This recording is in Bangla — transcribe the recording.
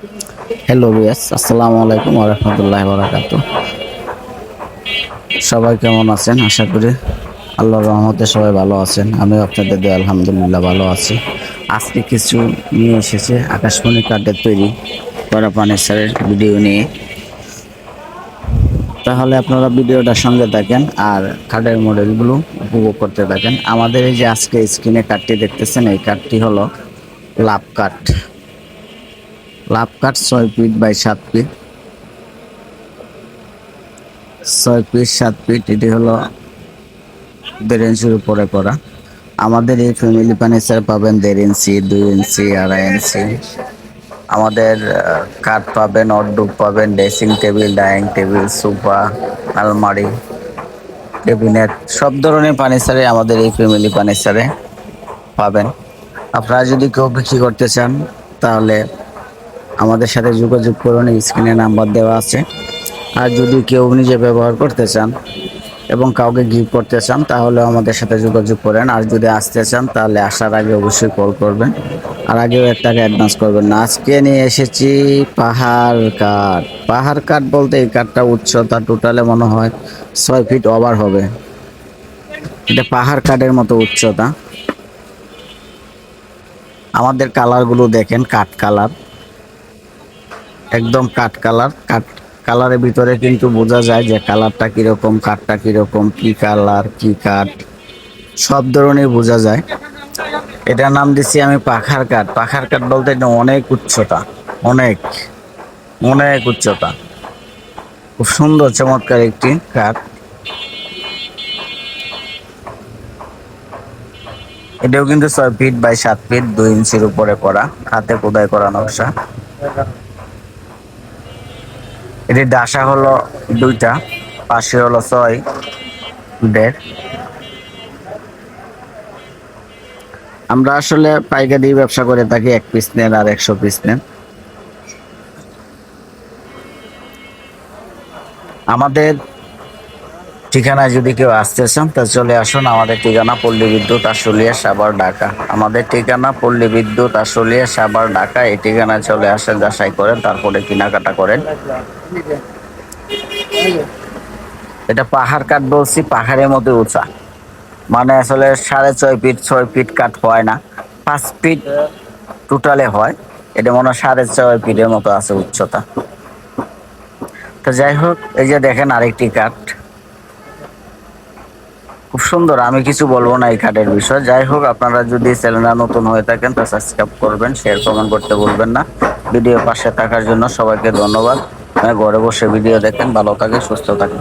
হ্যালো বিয়াস আসসালামু আলাইকুম রহমতুল্লাহ বরাকাতু সবাই কেমন আছেন? আশা করি আল্লাহর রহমতে সবাই ভালো আছেন। আমি আপনাদের দিয়ে, আলহামদুলিল্লাহ, ভালো আছি। আজকে কিছু নিয়ে এসেছে আকাশমণি কার্ডের তৈরি করা ফার্নিচারের ভিডিও নিয়ে। তাহলে আপনারা ভিডিওটার সঙ্গে থাকেন আর কার্ডের মডেলগুলো উপভোগ করতে থাকেন। আমাদের এই যে আজকে স্ক্রিনে কার্ডটি দেখতেছেন, এই কার্ডটি হলো লাভ কাঠ। লাভ কাঠ ছয় ফিট বাই সাত ফিট। ছয় ফিট, সাত ফিট, এটি হলো দেড় ইঞ্চির উপরে করা। আমাদের এই ফ্যামিলি ফার্নিচার পাবেন দেড় ইঞ্চি, দুই ইঞ্চি, আড়াই ইঞ্চি। আমাদের কাঠ পাবেন অড্ডুক পাবেন dressing table dining table sofa আলমারি ক্যাবিনেট সব ধরনের ফার্নিচারে আমাদের এই ফ্যামিলি ফার্নিচারে পাবেন। আপনারা যদি কেউ বিক্রি করতে চান, তাহলে আমাদের সাথে যোগাযোগ করুন স্ক্রিনে নাম্বার দেওয়া আছে। আর যদি কেউ নিজে ব্যবহার করতে চান এবং কাউকে গিফট করতে চান তাহলে আমাদের সাথে যোগাযোগ করেন। আর যদি আসতে চান, তাহলে আসার আগে অবশ্যই কল করবেন। আর আগেও এক টাকা অ্যাডভান্স করবেন না। আজকে নিয়ে এসেছি পাহাড় কাঠ। পাহাড় কাঠ বলতে এই কাঠটা উচ্চতা টোটালে মনে হয় ছয় ফিট ওভার হবে। এটা পাহাড় কাঠের মতো উচ্চতা। আমাদের কালারগুলো দেখেন, কাঠ কালার একদম কাঠ কালার, কাঠ কালারের ভিতরে কিন্তু বোঝা যায় যে কালারটা কীরকম, কাঠটা কীরকম, কি কালার, কি কাঠ, সব ধরনের বোঝা যায়। এটার নাম দিচ্ছি আমি পাখার কাঠ। পাখার কাঠ বলতে এটা অনেক উচ্চতা, অনেক অনেক উচ্চতা। খুব সুন্দর, চমৎকার একটি কাঠ। এটাও কিন্তু ছয় ফিট বাই সাত ফিট, দুই ইঞ্চির উপরে করা, হাতে খোদাই করা নকশা। এটির দাসা হলো দুইটা, পাশে হলো ছয়, দেড়। আমরা আসলে পাইকারি ব্যবসা করে থাকি, এক পিস নেন আর একশো পিস নেন। আমাদের ঠিকানায় যদি কেউ আসতে চান, তা চলে আসুন। আমাদের ঠিকানা পল্লী বিদ্যুৎ আশুলিয়া সাবার ঢাকা। আমাদের ঠিকানা পল্লী বিদ্যুৎ আশুলিয়া সাবার ঢাকা। এই ঠিকানায় চলে আসেন, যাচাই করেন, তারপরে কেনাকাটা করেন। এটা পাহাড় কাঠ বলছি, পাহাড়ের মধ্যে উঁচা। মানে আসলে সাড়ে ছয় ফিট ছয় ফিট কাঠ হয় না। পাঁচ ফিট টোটালে হয়। এটা মনে হয় সাড়ে ছয় ফিটের মতো আছে উচ্চতা। তো যাই হোক, এই যে দেখেন আরেকটি কাঠ। খুব সুন্দর। আমি কিছু বলব না এই কার্ডের বিষয়। যাই হোক, আপনারা যদি চ্যানেলটা নতুন হয়ে থাকেন, তা সাবস্ক্রাইব করবেন শেয়ার কমেন্ট করতে ভুলবেন না। ভিডিও পাশে থাকার জন্য সবাইকে ধন্যবাদ। ঘরে বসে ভিডিও দেখেন, ভালো থাকে সুস্থ থাকেন।